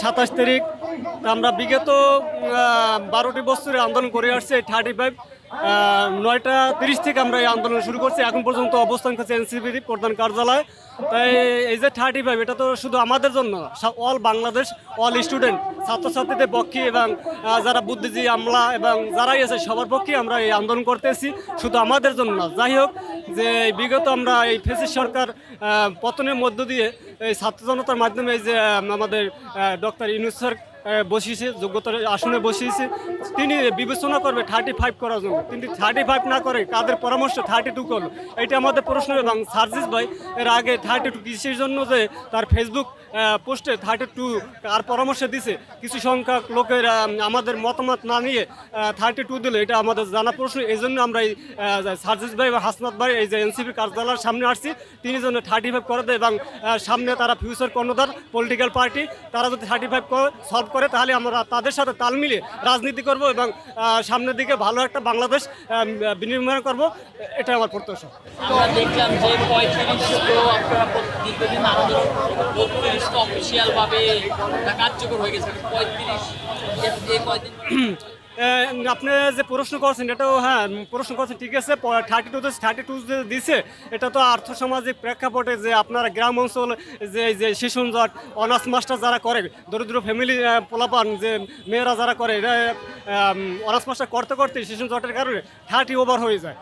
সাতাশ তারিখ। আমরা বিগত বারোটি বছরে আন্দোলন করে আসছি থার্টি ফাইভ নয়টা তিরিশ থেকে আমরা এই আন্দোলন শুরু করছি। এখন পর্যন্ত অবস্থান করছে এনসিপির প্রধান কার্যালয়। তাই এই যে থার্টি ফাইভ এটা তো শুধু আমাদের জন্য অল বাংলাদেশ অল স্টুডেন্ট ছাত্রছাত্রীদের পক্ষে এবং যারা বুদ্ধিজীবী, আমলা এবং যারাই আছে, সবার পক্ষে আমরা এই আন্দোলন করতেছি। শুধু আমাদের জন্য না, যাই হোক, যে বিগত আমরা এই ফেসিস সরকার পতনের মধ্য দিয়ে এই ছাত্র জনতার মাধ্যমে এই যে আমাদের ডক্টর ইউনুস বসিয়েছে, যোগ্যতার আসনে বসিয়েছে। তিনি বিবেচনা করবে থার্টি ফাইভ করার জন্য। কিন্তু থার্টি ফাইভ না করে কাদের পরামর্শ থার্টি টু করল? এটা আমাদের প্রশ্ন এবং সার্জিস ভাই এর আগে থার্টি টু কিসের জন্য যে তার ফেসবুক পোস্টে থার্টি টু আর পরামর্শ দিছে। কিছু সংখ্যক লোকের আমাদের মতামত না নিয়ে থার্টি টু দিলে। এটা আমাদের জানা প্রশ্ন। এই জন্য আমরা এই সার্জিস ভাই বা হাসনাত ভাই এই যে এনসিপি কার্যালয়ের সামনে আসছি, তিনি যেন থার্টি ফাইভ করে দেয় এবং সামনে তারা ফিউচার কর্ণধার পলিটিক্যাল পার্টি তারা যদি থার্টি ফাইভ সলভ করে, তাহলে আমরা তাদের সাথে তাল মিলিয়ে রাজনীতি করব এবং সামনের দিকে ভালো একটা বাংলাদেশ বিনির্মাণ করব। এটা আমার প্রত্যাশা। দেখলাম যে পঁয়ত্রিশ তো আপনারা দীর্ঘদিন আন্দোলন বত্রিশ তো অফিসিয়াল ভাবে এটা কার্যকর হয়ে গেছে। পঁয়ত্রিশ আপনি যে প্রশ্ন করছেন এটাও হ্যাঁ প্রশ্ন করছেন, ঠিক আছে থার্টি টু থার্টি টু দিছে, এটা তো আর্থ সামাজিক প্রেক্ষাপটে যে আপনারা গ্রাম অঞ্চল, যে যে শিশুন জট অনার্স মাস্টার যারা করে, দরিদ্র ফ্যামিলি পোলাপান, যে মেয়েরা যারা করে এটা অনার্স মাস্টার করতে করতে শিশুন জটের কারণে থার্টি ওভার হয়ে যায়।